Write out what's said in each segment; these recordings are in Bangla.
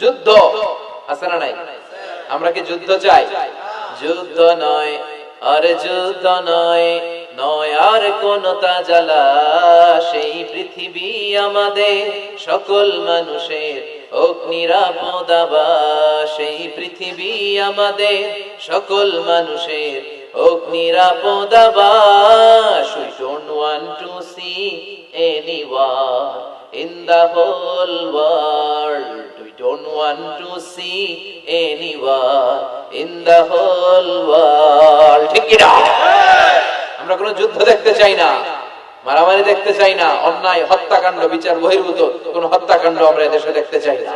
যুদ্ধ আছে না নাই? আমরা কি যুদ্ধ চাই? যুদ্ধ নয়, আর যুদ্ধ নয় নয় আর কোন তাজালা। সেই পৃথিবী আমাদের সকল মানুষের ওক নিরাপদাবা সেই পৃথিবী আমাদের সকল মানুষের ওক নিরাপদাবা We don't want to see anyone in. Don't want to see anyone in the whole world. ঠিক না? আমরা কোনো যুদ্ধ দেখতে চাই না, মারামারি দেখতে চাই না, অন্যায়, হত্যাকাণ্ড, বিচার, বহির্ভূত, কোন হত্যাকাণ্ড আমরা এদেশে দেখতে চাই না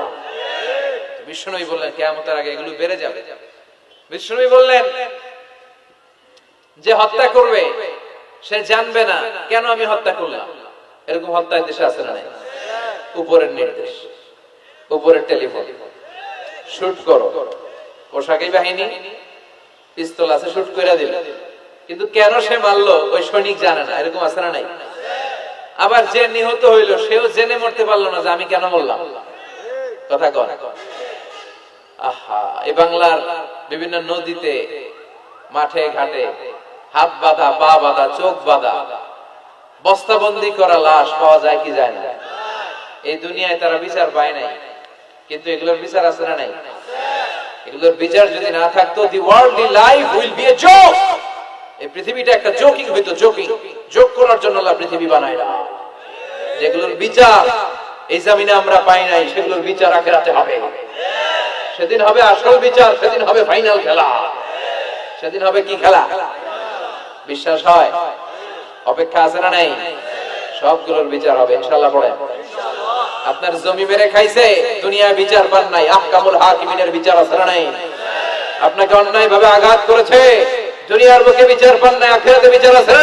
বিষ্ণুই বললেন, কেয়ামতের আগে এগুলো বেড়ে যাবে বিষ্ণুই বললেন, যে হত্যা করবে, সে জানবে না কেন আমি হত্যা করলাম এরকম হত্যা দেশে আছে না? উপরের নির্দেশ উপরের টেলিফোন। শুট করো। পোশাকি বাহিনী, পিস্তল আছে, শুট করে দিল। কিন্তু কেন সে মারলো, ওই সৈনিক জানে না, এরকম আছে না নাই? আবার যে নিহত হইল, সেও জেনে মরতে পারল না যে আমি কেন মরলাম। কথা কন। আহা, এই বাংলার বিভিন্ন নদীতে, মাঠে, ঘাটে, হাত বাঁধা, পা বাঁধা, চোখ বাঁধা, বস্তাবন্দি করা লাশ পাওয়া যায় কি যায় না? এই দুনিয়ায় তারা বিচার পায় নাই। কিন্তু এগুলোর বিচার আছে না নাই? এগুলোর বিচার যদি না থাকতো the worldly life will be a joke এই পৃথিবীটা একটা জোকিং হইতো জোকিং জোক করার জন্য আল্লাহ পৃথিবী বানায় না। যেগুলোর বিচার, এই জামিনে আমরা পাই নাই, সেগুলোর বিচার আখেরাতে হবে। সেদিন হবে আসল বিচার, সেদিন হবে ফাইনাল খেলা। সেদিন হবে কি খেলা? বিশ্বাস হয়? অপেক্ষা আছে না নাই? সবগুলোর বিচার হবে ইনশাল্লাহ পড়ে আপনার জমি মেরে খাইছে, দুনিয়া বিচার পান নাই, আহকামুল হাকিমিনের বিচার না নাই? আপনাকে অন্যায় ভাবে আঘাত করেছে, দুনিয়ার বুকে বিচার পান নাই, আখেরাতে বিচার আছে না